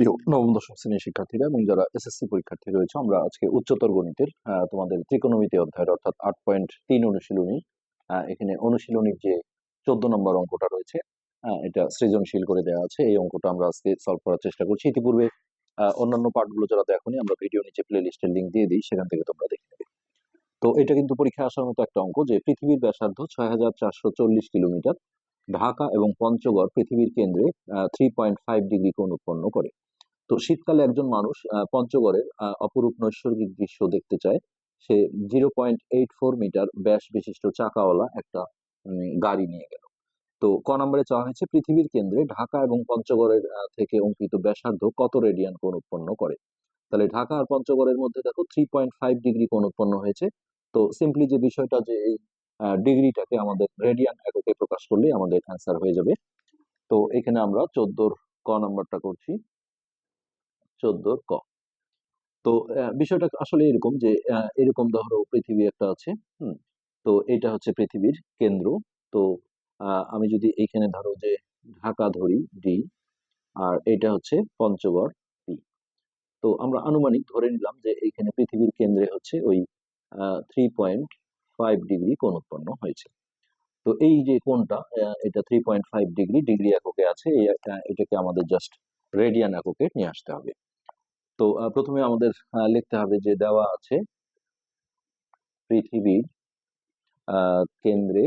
প্রিয় নবম, দশম শ্রেণির শিক্ষার্থীরা এবং যারা এসএসসি পরীক্ষার্থী রয়েছে, আমরা আজকে উচ্চতর গণিতের তোমাদের ত্রিকোণমিতি অধ্যায়ের অর্থাৎ আট পয়েন্ট তিন অনুশীলনী এখানে অনুশীলনীর যে চোদ্দ নম্বর অঙ্কটা রয়েছে এটা সৃজনশীল করে দেওয়া আছে। এই অঙ্কটা আমরা আজকে সলভ করার চেষ্টা করছি। ইতিপূর্বে অন্যান্য পার্টগুলো যারা দেখোনি আমরা ভিডিও নিচে প্লে লিস্টের লিঙ্ক দিয়ে দিই, সেখান থেকে তোমরা দেখে নেবে। তো এটা কিন্তু পরীক্ষা আসার মতো একটা অঙ্ক যে পৃথিবীর ব্যাসার্ধ ছয় হাজার চারশো চল্লিশ কিলোমিটার, ঢাকা এবং পঞ্চগড় পৃথিবীর কেন্দ্রে থ্রি পয়েন্ট ফাইভ ডিগ্রি কোণ উৎপন্ন করে। তো শীতকালে একজন মানুষ পঞ্চগড়ের অপরূপ নৈসর্গিক দৃশ্য দেখতে চায়। সে zero point eight four metre ব্যাস বিশিষ্ট চাকাওয়ালা একটা গাড়ি নিয়ে গেল। তো ক নম্বরে চাওয়া হয়েছে, পৃথিবীর কেন্দ্রে ঢাকা এবং পঞ্চগড়ের থেকে অঙ্কিত ব্যাসার্ধ কত রেডিয়ান কোণ উৎপন্ন করে? তাহলে ঢাকা আর পঞ্চগড়ের মধ্যে দেখো থ্রি পয়েন্ট ফাইভ ডিগ্রি কোণ উৎপন্ন হয়েছে। তো সিম্পলি যে বিষয়টা যে এই ডিগ্রিটাকে আমাদের রেডিয়ান এককে প্রকাশ করলেই আমাদের অ্যান্সার হয়ে যাবে। তো এখানে আমরা চোদ্দোর ক নাম্বারটা করছি। চোদ্দোর ক। তো বিষয়টা আসলে এরকম যে এরকম ধরো পৃথিবী একটা আছে, হুম? তো এটা হচ্ছে পৃথিবীর কেন্দ্র। তো আমি যদি এখানে ধরো যে ঢাকা ধরি ডি আর এটা হচ্ছে পঞ্চগড় পি তো আমরা আনুমানিক ধরে নিলাম যে এইখানে পৃথিবীর কেন্দ্রে হচ্ছে ওই থ্রি পয়েন্ট ফাইভ ডিগ্রি কোণ উৎপন্ন হয়েছে। তো এই যে কোণটা এটা three point five degree degree এককে আছে এটাকে আমাদের জাস্ট রেডিয়ান এককে নিয়ে আসতে হবে। তো প্রথমে আমাদের লিখতে হবে যে দেওয়া আছে পৃথিবীর কেন্দ্রে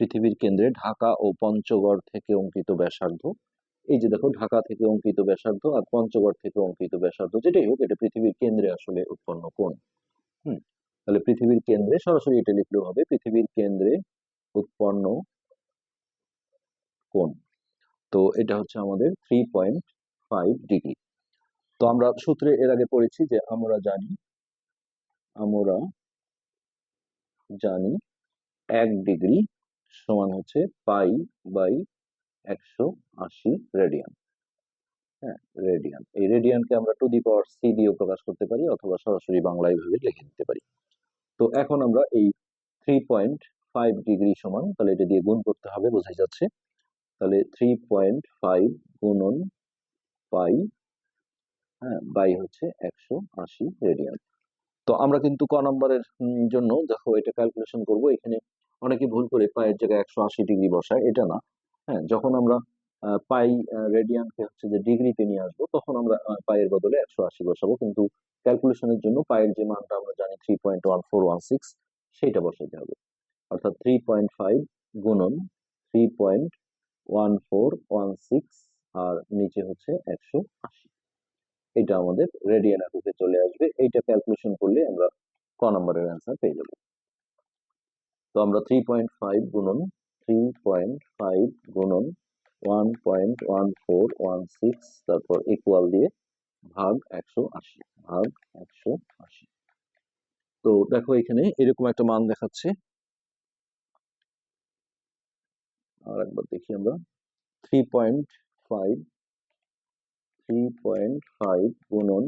পৃথিবীর কেন্দ্রে ঢাকা ও পঞ্চগড় থেকে অঙ্কিত ব্যাসার্ধ। এই যে দেখো, ঢাকা থেকে অঙ্কিত ব্যাসার্ধ আর পঞ্চগড় থেকে অঙ্কিত ব্যাসার্ধ, যেটাই হোক, এটা পৃথিবীর কেন্দ্রে আসলে উৎপন্ন কোণ। হুম, তাহলে পৃথিবীর কেন্দ্রে সরাসরি এটা লিখলেও হবে, পৃথিবীর কেন্দ্রে উৎপন্ন কোণ। তো এটা হচ্ছে আমাদের থ্রি পয়েন্ট ফাইভ ডিগ্রি তো আমরা সূত্রে এর আগে পড়েছি যে আমরা জানি আমরা জানি এক ডিগ্রি সমান হচ্ছে পাই বাই একশো আশি রেডিয়ান। হ্যাঁ রেডিয়ান। এই রেডিয়ানকে আমরা টু দি পাওয়ার সি দিয়েও প্রকাশ করতে পারি অথবা সরাসরি বাংলায় ভাবে লিখে দিতে পারি। তো এখন আমরা এই থ্রি পয়েন্ট ফাইভ ডিগ্রি সমান, তাহলে এটা দিয়ে গুণ করতে হবে, বোঝাই যাচ্ছে। তাহলে থ্রি পয়েন্ট ফাইভ গুণন পাই হ্যাঁ বাই হচ্ছে একশো আশি রেডিয়ান। তো আমরা কিন্তু ক নম্বরের জন্য দেখো এটা ক্যালকুলেশন করব, এখানে অনেকে ভুল করে পায়ের জায়গায় একশো আশি ডিগ্রি বসায়, এটা না। হ্যাঁ যখন আমরা পাই রেডিয়ানকে হচ্ছে যে ডিগ্রিতে নিয়ে আসব, তখন আমরা পায়ের বদলে একশো আশি বসাবো, কিন্তু ক্যালকুলেশনের জন্য পায়ের যে মানটা আমরা জানি three point one four one six সেইটা বসাতে হবে। অর্থাৎ থ্রি পয়েন্ট ফাইভ গুণন three point one four one six আর নিচে হচ্ছে একশো আশি। এটা আমাদের রেডিয়ান এককে চলে আসবে। এইটা ক্যালকুলেশন করলে আমরা ক নম্বরের অ্যান্সার পেয়ে যাব। তো আমরা থ্রি পয়েন্ট ফাইভ গুণন থ্রি পয়েন্ট ফাইভ গুণন one point one four one six তারপর ইকুয়াল দিয়ে ভাগ একশো আশি, ভাগ একশো আশি। তো দেখো এখানে এরকম একটা মান দেখাচ্ছে। আর একবার দেখি আমরা। Three point five three point five গুণন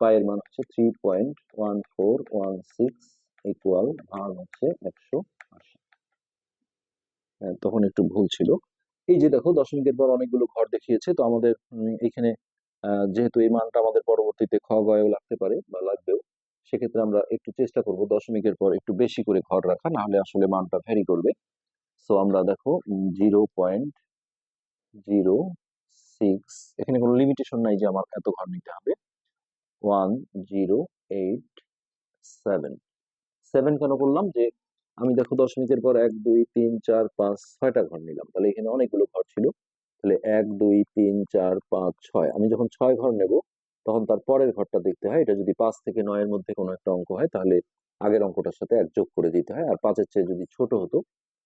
পায়ের মান হচ্ছে three point one four one six equal ভাগ হচ্ছে একশো আশি। হ্যাঁ, তখন একটু ভুল ছিল। এই যে দেখো দশমিকের পর অনেকগুলো ঘর দেখিয়েছে তো আমাদের এখানে যেহেতু এই মানটা আমাদের পরবর্তীতে খ গয়েও লাগতে পারে বা লাগবেও সেক্ষেত্রে আমরা একটু চেষ্টা করব দশমিকের পর একটু বেশি করে ঘর রাখা না হলে আসলে মানটা ভ্যারি করবে। সো আমরা দেখো জিরো পয়েন্ট জিরো, সিক্স, এখানে কোনো লিমিটেশন নাই যে আমার এত ঘর নিতে হবে। One, zero, eight, seven. Seven কেন করলাম যে আমি দেখো দশমিকের পর এক, দুই, তিন, চার, পাঁচ, ছয়টা ঘর নিলাম। তাহলে এখানে অনেকগুলো ঘর ছিল। তাহলে এক, দুই, তিন, চার, পাঁচ, ছয়। আমি যখন ছয় ঘর নেব, তখন তার পরের ঘরটা দেখতে হয়। এটা যদি পাঁচ থেকে নয়ের মধ্যে কোনো একটা অঙ্ক হয়, তাহলে আগের অঙ্কটার সাথে এক যোগ করে দিতে হয়। আর পাঁচের চেয়ে যদি ছোট হতো,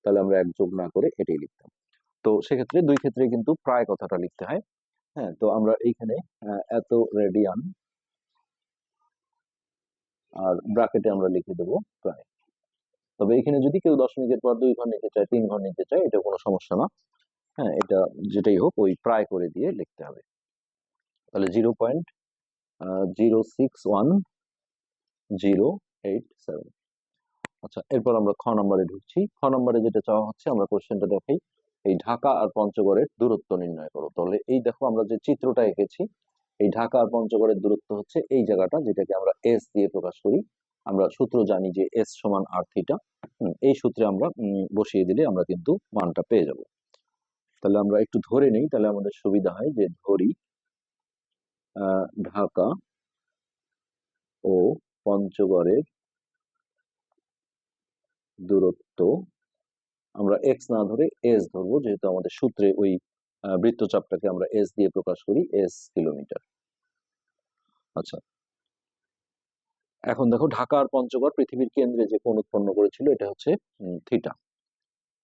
তাহলে আমরা এক যোগ না করে এটাই লিখতাম। তো সেক্ষেত্রে দুই ক্ষেত্রে কিন্তু প্রায় কথাটা লিখতে হয়। হ্যাঁ তো আমরা এইখানে এত রেডিয়ান আর ব্র্যাকেটে আমরা লিখে দেবো প্রায়। তবে এখানে যদি কেউ দশমিকের পর দুই ঘর নিতে চায়, তিন ঘর নিতে চায়, এটা কোনো সমস্যা না। হ্যাঁ এটা যেটাই হোক, ওই প্রায় করে দিয়ে লিখতে হবে। তাহলে zero point zero six one, zero eight seven. আচ্ছা এরপর আমরা খ নম্বরে ঢুকছি। খ নম্বরে যেটা চাওয়া হচ্ছে, আমরা কোশ্চেনটা দেখাই। এই ঢাকা আর পঞ্চগড়ের দূরত্ব নির্ণয় করো। তাহলে এই দেখো আমরা যে চিত্রটা এঁকেছি, এই ঢাকা আর পঞ্চগড়ের দূরত্ব হচ্ছে এই জায়গাটা যেটাকে আমরা এস দিয়ে প্রকাশ করি। আমরা সূত্র জানি যে এস সমান আর থিটা এই সূত্রে আমরা বসিয়ে দিলে আমরা কিন্তু মানটা পেয়ে যাব। তাহলে আমরা একটু ধরে নেই, তাহলে আমাদের সুবিধা হয় যে ধরি ঢাকা ও পঞ্চগড়ের দূরত্ব আমরা এক্স না ধরে এস ধরবো যেহেতু আমাদের সূত্রে ওই বৃত্তচাপটাকে আমরা এস দিয়ে প্রকাশ করি এস কিলোমিটার। আচ্ছা। এখন দেখো ঢাকা আর পঞ্চগড় পৃথিবীর কেন্দ্রে যে কোণ উৎপন্ন করেছিল এটা হচ্ছে থিটা।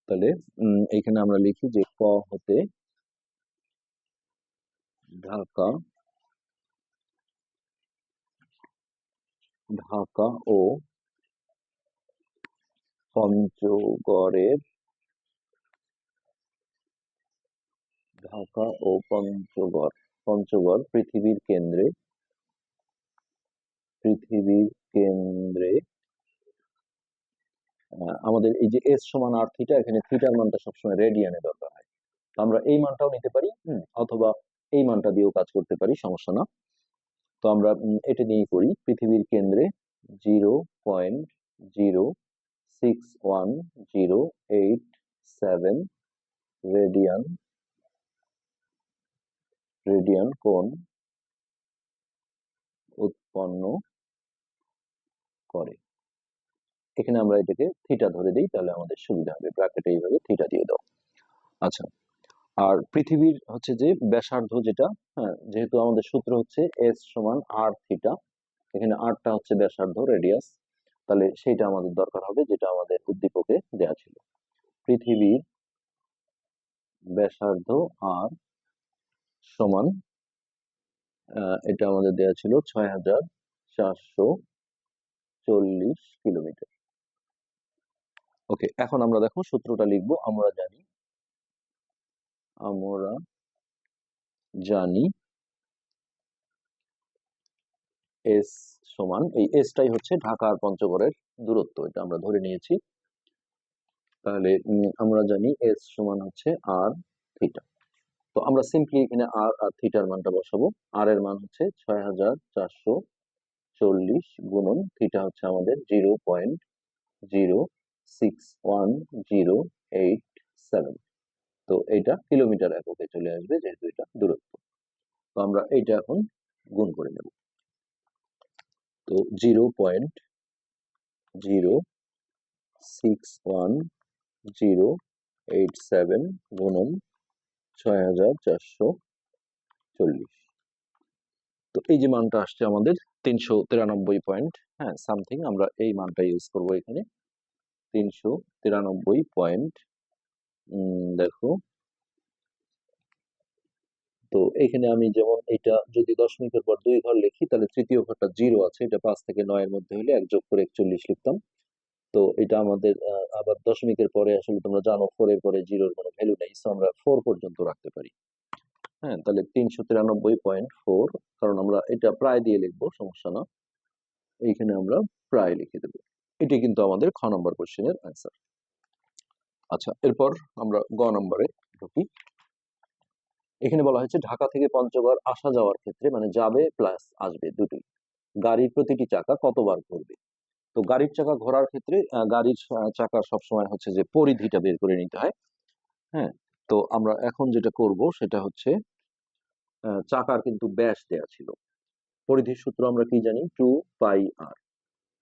তাহলে উম, এইখানে আমরা লিখি যে ক হতে ঢাকা ঢাকা ও পঞ্চগড়ের ঢাকা ও পঞ্চগড় পঞ্চগড় পৃথিবীর কেন্দ্রে পৃথিবীর কেন্দ্রে আমাদের এই যে এস সমান আর থিটা এখানে থিটার মানটা সবসময় রেডিয়ানে দরকার হয়। আমরা এই মানটাও নিতে পারি অথবা এই মানটা দিয়েও কাজ করতে পারি, সমস্যা না। তো আমরা এটা নিয়েই করি পৃথিবীর কেন্দ্রে zero point zero six one zero eight seven radian radian কোণ উৎপন্ন করে। এখানে আমরা এটাকে থিটা ধরে দিই, তাহলে আমাদের সুবিধা হবে। ব্র্যাকেটে এইভাবে থিটা দিয়ে দাও। আচ্ছা আর পৃথিবীর হচ্ছে যে ব্যাসার্ধ যেটা হ্যাঁ যেহেতু আমাদের সূত্র হচ্ছে এস সমান আর থিটা এখানে আরটা হচ্ছে ব্যাসার্ধ রেডিয়াস তাহলে সেইটা আমাদের দরকার হবে, যেটা আমাদের উদ্দীপকে দেয়া ছিল। পৃথিবীর ব্যাসার্ধ আর সমান এটা আমাদের দেয়া ছিল ছয় হাজার চারশো চল্লিশ কিলোমিটার। ওকে, এখন আমরা দেখো সূত্রটা লিখব, আমরা জানি আমরা জানি এস সমান, এই এসটাই হচ্ছে ঢাকা আর পঞ্চগড়ের দূরত্ব, এটা আমরা ধরে নিয়েছি। তাহলে আমরা জানি এস সমান হচ্ছে আর থিটা তো আমরা সিম্পলি এখানে আর আর থিটার মানটা বসাবো। আর এর মান হচ্ছে ছয় হাজার চারশো চল্লিশ গুণন থিটা হচ্ছে আমাদের zero point zero six one zero eight seven তো এটা কিলোমিটার এককে চলে আসবে যেহেতু এটা দূরত্ব। তো আমরা এইটা এখন গুণ করে নেব। তো zero point zero six one zero eight seven গুণন ছয় হাজার চারশো চল্লিশ। তো এই যে মানটা আসছে আমাদের তিনশো তিরানব্বই পয়েন্ট হ্যাঁ সামথিং আমরা এই মানটা ইউজ করব এখানে। তিনশো তিরানব্বই পয়েন্ট দেখো। তো এখানে আমি যেমন এটা যদি দশমিকের পর দুই ঘর লিখি, তাহলে তৃতীয় ঘরটা জিরো আছে, এটা পাঁচ থেকে নয়ের মধ্যে হলে এক যোগ করে একচল্লিশ লিখতাম। তো এটা আমাদের আবার দশমিকের পরে আসলে তোমরা জানো ফোর এর পরে জিরোর কোনো ভ্যালু নেই সো আমরা ফোর পর্যন্ত রাখতে পারি। হ্যাঁ তাহলে তিনশো তিরানব্বই পয়েন্ট ফোর কারণ আমরা এটা প্রায় দিয়ে লিখব, সমস্যা না। এইখানে আমরা প্রায় লিখে দেবো। এটি কিন্তু আমাদের খ নম্বর কোশ্চেনের অ্যান্সার আচ্ছা এরপর আমরা গ নম্বরে ঢুকি। এখানে বলা হয়েছে ঢাকা থেকে পঞ্চগড় আসা যাওয়ার ক্ষেত্রে মানে যাবে প্লাস আসবে দুটোই। গাড়ির প্রতিটি চাকা কতবার ঘুরবে? তো গাড়ির চাকা ঘোরার ক্ষেত্রে গাড়ির চাকা সবসময় হচ্ছে যে পরিধিটা বের করে নিতে হয়। হ্যাঁ? তো আমরা এখন যেটা করব সেটা হচ্ছে চাকার কিন্তু ব্যাস দেয়া ছিল। পরিধির সূত্র আমরা কি জানি? টু পাই আর।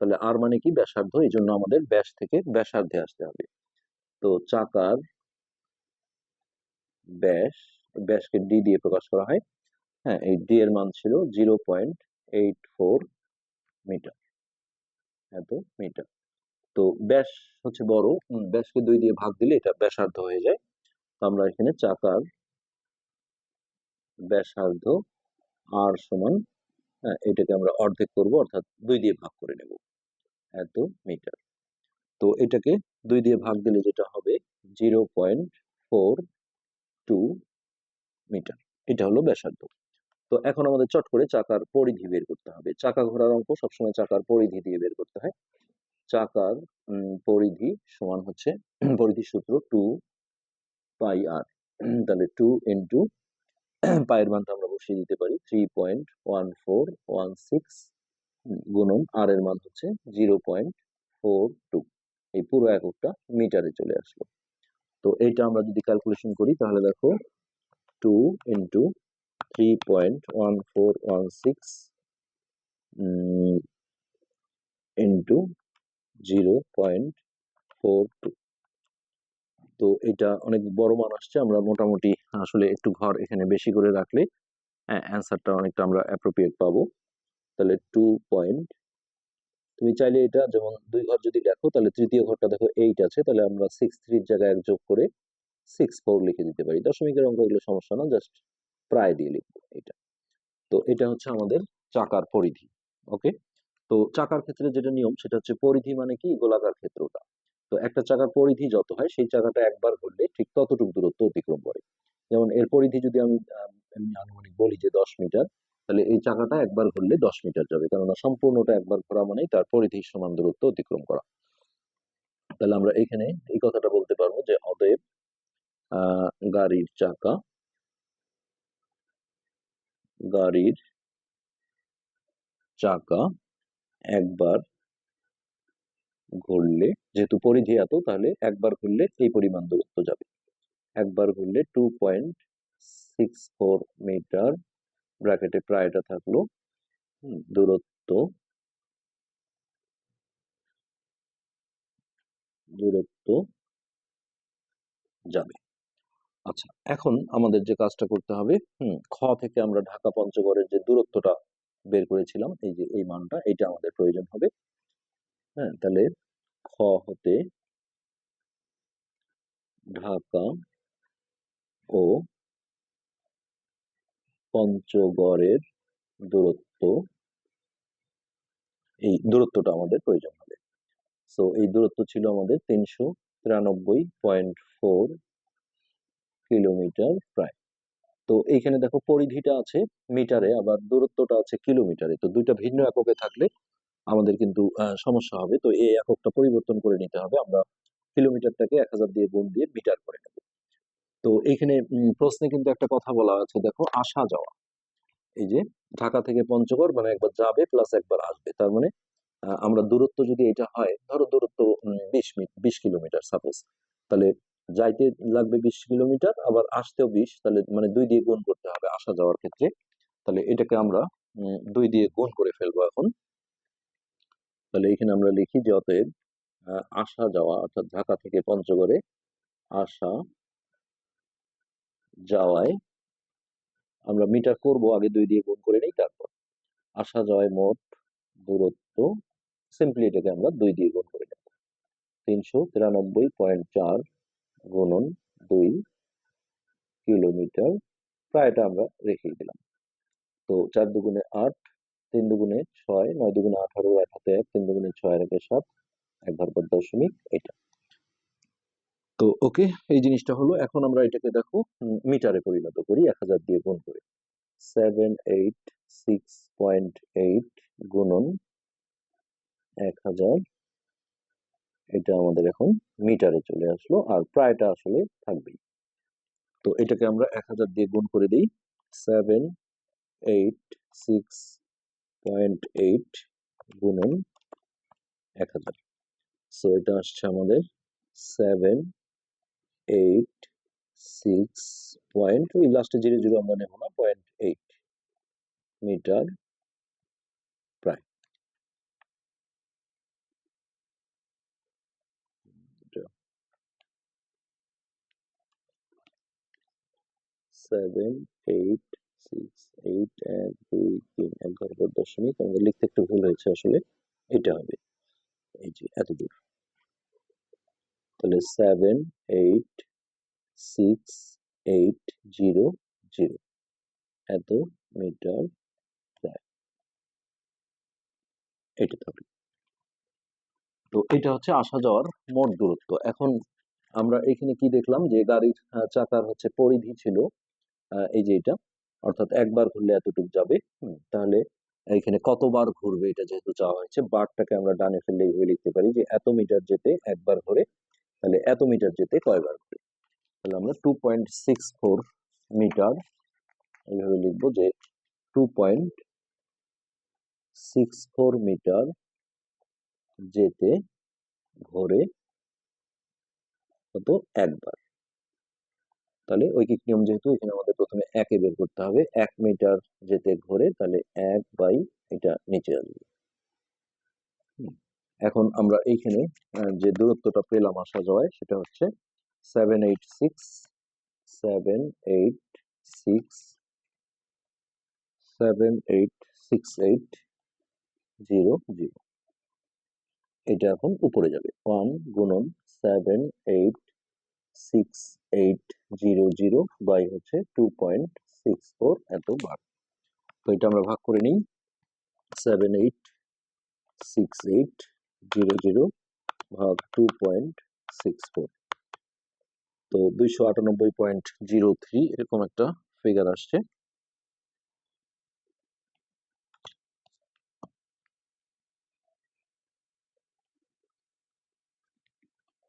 তাহলে আর মানে কি? ব্যাসার্ধ। এই জন্য আমাদের ব্যাস থেকে ব্যাসার্ধে আসতে হবে। তো চাকার ব্যাস, ব্যাসকে ডি দিয়ে প্রকাশ করা হয়। হ্যাঁ এই ডি এর মান ছিল zero point eight four metre. এত মিটার তো ব্যাস হচ্ছে বড় ব্যাসকে দুই দিয়ে ভাগ দিলে এটা ব্যাসার্ধ হয়ে যায়। তো আমরা এখানে চাকার ব্যাসার্ধ আর সমান হ্যাঁ, এটাকে আমরা অর্ধেক করব অর্থাৎ দুই দিয়ে ভাগ করে নেব। এত মিটার তো এটাকে দুই দিয়ে ভাগ দিলে যেটা হবে zero point four two metre এটা হলো ব্যাসার্ধ। তো এখন আমাদের চট করে চাকার পরিধি বের করতে হবে। চাকা ঘোরার অঙ্ক সবসময় চাকার পরিধি দিয়ে বের করতে হয়। চাকার পরিধি সমান হচ্ছে, পরিধি সূত্র টু পাই আর তাহলে টু ইন্টু পায়ের মানটা আমরা বসিয়ে দিতে পারি three point one four one six গুণন আর এর মান হচ্ছে জিরো পয়েন্ট ফোর টু এই পুরো এককটা মিটারে চলে আসলো। তো এইটা আমরা যদি ক্যালকুলেশন করি তাহলে দেখো two into three point one তো এটা অনেক বড় মান আসছে, আমরা মোটামুটি আসলে একটু ঘর এখানে বেশি করে রাখলে অ্যান্সারটা অনেকটা আমরা অ্যাপ্রোপ্রিয়েট পাবো। তাহলে টু পয়েন্ট তুমি চাইলে এটা যেমন দুই ঘর যদি দেখো তাহলে তৃতীয় ঘরটা দেখো এইট আছে, তাহলে আমরা সিক্স থ্রির জায়গায় এক যোগ করে সিক্স ফোর লিখে দিতে পারি। দশমিকের অঙ্ক এগুলো সমস্যা না জাস্ট প্রায় দিয়ে লিখব এটা। তো এটা হচ্ছে আমাদের চাকার পরিধি, ওকে? তো চাকার ক্ষেত্রে যেটা নিয়ম সেটা হচ্ছে পরিধি মানে কি? গোলাকার ক্ষেত্রটা। তো একটা চাকার পরিধি যত হয় সেই চাকাটা একবার ঘুরলে ঠিক ততটুকু দূরত্ব অতিক্রম করে। যেমন এর পরিধি যদি আমি এমনি আনুমানিক বলি যে দশ মিটার, তাহলে এই চাকাটা একবার ঘুরলে দশ মিটার যাবে। কেননা সম্পূর্ণটা একবার ঘোরা মানেই তার পরিধির সমান দূরত্ব অতিক্রম করা। তাহলে আমরা এখানে এই কথাটা বলতে পারব যে অতএব গাড়ির চাকা গাড়ির চাকা একবার ঘুরলে, যেহেতু পরিধি এত, তাহলে একবার ঘুরলে এই পরিমাণ দূরত্ব যাবে। একবার ঘুরলে two point six four metre ব্র্যাকেটে প্রায়টা থাকল। দূরত্ব দূরত্ব যাবে। আচ্ছা এখন আমাদের যে কাজটা করতে হবে, হুম, খ থেকে আমরা ঢাকা পঞ্চগড়ের যে দূরত্বটা বের করেছিলাম, এই যে এই মানটা এটা আমাদের প্রয়োজন হবে। হ্যাঁ তাহলে খ হতে ঢাকা ও পঞ্চগড়ের দূরত্ব, এই দূরত্বটা আমাদের প্রয়োজন হবে। সো এই দূরত্ব ছিল আমাদের তিনশো তিরানব্বই পয়েন্ট ফোর কিলোমিটার প্রায়। তো এইখানে দেখো পরিধিটা আছে মিটারে, আবার দূরত্বটা আছে কিলোমিটারে। তো দুইটা ভিন্ন এককে থাকলে আমাদের কিন্তু সমস্যা হবে। তো এই এককটা পরিবর্তন করে নিতে হবে। আমরা কিলোমিটারটাকে এক হাজার দিয়ে গুণ দিয়ে মিটার করে নেব। তো এইখানে প্রশ্নে কিন্তু একটা কথা বলা আছে। দেখো, আসা যাওয়া। এই যে ঢাকা থেকে পঞ্চগড় মানে একবার যাবে প্লাস একবার আসবে। তার মানে আমরা দূরত্ব যদি এটা হয়, ধরো দূরত্ব বিশ বিশ কিলোমিটার সাপোজ তাহলে যাইতে লাগবে বিশ কিলোমিটার, আবার আসতেও বিশ, তাহলে মানে দুই দিয়ে গুণ করতে হবে আসা যাওয়ার ক্ষেত্রে। তাহলে এটাকে আমরা দুই দিয়ে গুণ করে ফেলব এখন। তাহলে এখানে আমরা লিখি যে অতএব আসা যাওয়া, অর্থাৎ ঢাকা থেকে পঞ্চগড়ে আসা যাওয়ায় আমরা মিটার করব, আগে দুই দিয়ে গুণ করে নেই, তারপর আসা যাওয়ায় মোট দূরত্ব, সিম্পলি এটাকে আমরা দুই দিয়ে গুণ করে নেব। তিনশো তিরানব্বই পয়েন্ট চার গুণন দুই কিলোমিটার, প্রায়টা আমরা রেখে দিলাম। তো চার দুগুণে আট, তিন দুগুণে ছয়, নয় দুগুণে আঠারো, এক হাতে এক, তিন দুগুণে ছয়, এক সাত, এক পর দশমিক এটা। তো ওকে, এই জিনিসটা হলো, এখন আমরা এটাকে দেখো মিটারে পরিণত করি, এক হাজার দিয়ে গুণ করে। Seven eight six point eight গুণন এক হাজার এটা আমাদের এখন মিটারে চলে আসলো আর প্রায়টা আসলে থাকবেই। তো এটাকে আমরা এক হাজার দিয়ে গুণ করে দিই seven eight six point eight গুণন এক হাজার। সো এটা আসছে আমাদের সেভেন এইট সিক্স পয়েন্ট ওই লাস্টে জিরো জিরো আমরা নেব না পয়েন্ট এইট মিটার প্রায় সেভেন এইট সিক্স এইট এক দুই, তিন, এক ঘর দশমিক আমাদের লিখতে একটু ভুল হয়েছে আসলে, এটা হবে। এই যে এত দূর। তাহলে seven eight six eight zero zero এত মিটার এটা থাকল তো এটা হচ্ছে আসা যাওয়ার মোট দূরত্ব। এখন আমরা এখানে কি দেখলাম? যে গাড়ির চাকার হচ্ছে পরিধি ছিল। এই যে এটা, অর্থাৎ একবার ঘুরলে এতটুকু যাবে তাহলে এখানে কতবার ঘুরবে এটা যেহেতু চাওয়া হয়েছে, বারটাকে আমরা ডানে ফেললে এইভাবে লিখতে পারি যে এত মিটার যেতে একবার ঘুরে, তাহলে এত মিটার যেতে কয়বার ঘুরে? তাহলে আমরা two point six four metre এইভাবে লিখব যে two point six four metre যেতে ঘোরে কত? একবার। তাহলে ঐকিক নিয়ম যেহেতু এখানে আমাদের প্রথমে একে বের করতে হবে, এক মিটার যেতে ঘোরে তাহলে এক বাই এটা নিচে আসবে। এখন আমরা এইখানে যে দূরত্বটা পেলাম আসা যাওয়ায় সেটা হচ্ছে seven eight six seven eight six seven eight six eight zero zero এটা এখন উপরে যাবে। ওয়ান গুণন seven eight six eight zero zero by হচ্ছে টু পয়েন্ট সিক্স ফোর এত বার তো এটা আমরা ভাগ করে নিই। Seven eight six eight zero zero ভাগ টু পয়েন্ট সিক্স ফোর তো দুইশো আটানব্বই পয়েন্ট জিরো থ্রি এরকম একটা ফিগার আসছে।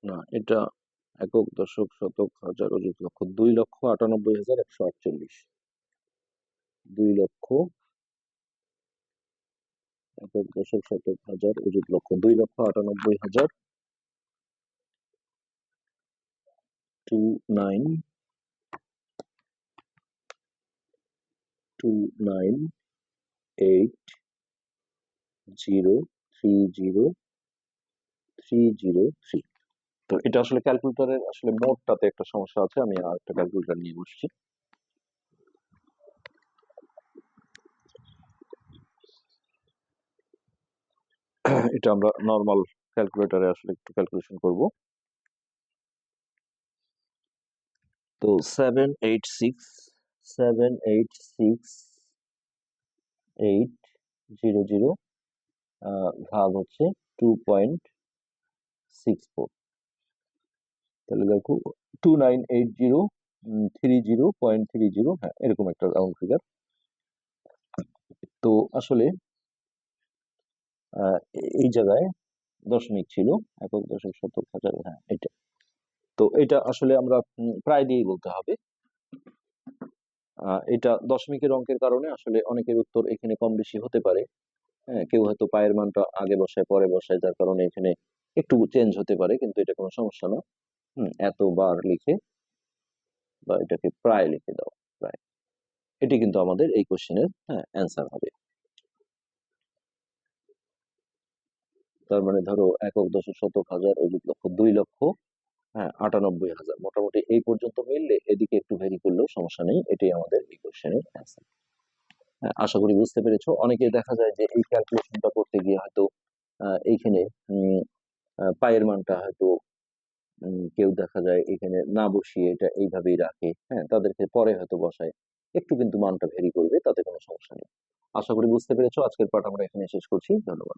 না, এটা একক দশক শতক হাজার অযুত লক্ষ দুই লক্ষ আটানব্বই হাজার একশো আটচল্লিশ। দুই লক্ষ একক দশক শতক হাজার অযুত লক্ষ দুই লক্ষ আটানব্বই হাজার two nine two nine eight zero three zero three zero three. তো এটা আসলে ক্যালকুলেটরের আসলে মোটটাতে একটা সমস্যা আছে, আমি আর একটা ক্যালকুলেটর নিয়ে বসছি। এটা আমরা নর্মাল ক্যালকুলেটরে আসলে একটু ক্যালকুলেশন করব। তো seven eight six seven eight six eight zero zero ভাগ হচ্ছে টু পয়েন্ট সিক্স ফোর তাহলে দেখো two nine eight zero three zero point three zero হ্যাঁ এরকম একটা রাউন্ড ফিগার তো আসলে এই জায়গায় দশমিক ছিল, একক দশক শতক হাজার হ্যাঁ এটা। তো এটা আসলে আমরা প্রায় দিয়েই বলতে হবে। এটা দশমিকের অঙ্কের কারণে আসলে অনেকের উত্তর এখানে কম বেশি হতে পারে। হ্যাঁ কেউ হয়তো পায়ের মানটা আগে বসায়, পরে বসায়, যার কারণে এখানে একটু চেঞ্জ হতে পারে, কিন্তু এটা কোনো সমস্যা না। এতবার লিখে বা এটাকে প্রায় লিখে দাও, প্রায়। এটি কিন্তু আমাদের এই কোশ্চেনের হ্যাঁ অ্যান্সার হবে। তার মানে ধরো একক দশক শতক হাজার অযুত লক্ষ, দুই লক্ষ হ্যাঁ আটানব্বই হাজার। মোটামুটি এই পর্যন্ত মিললে এদিকে একটু ভেরি করলেও সমস্যা নেই এটাই আমাদের এই কোশ্চেনের অ্যান্সার আশা করি বুঝতে পেরেছ। অনেকে দেখা যায় যে এই ক্যালকুলেশনটা করতে গিয়ে হয়তো এইখানে পায়ের মানটা হয়তো কেউ দেখা যায় এখানে না বসিয়ে এটা এইভাবেই রাখে হ্যাঁ তাদেরকে পরে হয়তো বসায়। একটু কিন্তু মানটা ভেরি করবে, তাতে কোনো সমস্যা নেই। আশা করি বুঝতে পেরেছ, আজকের পাঠ আমরা এখানে শেষ করছি। ধন্যবাদ।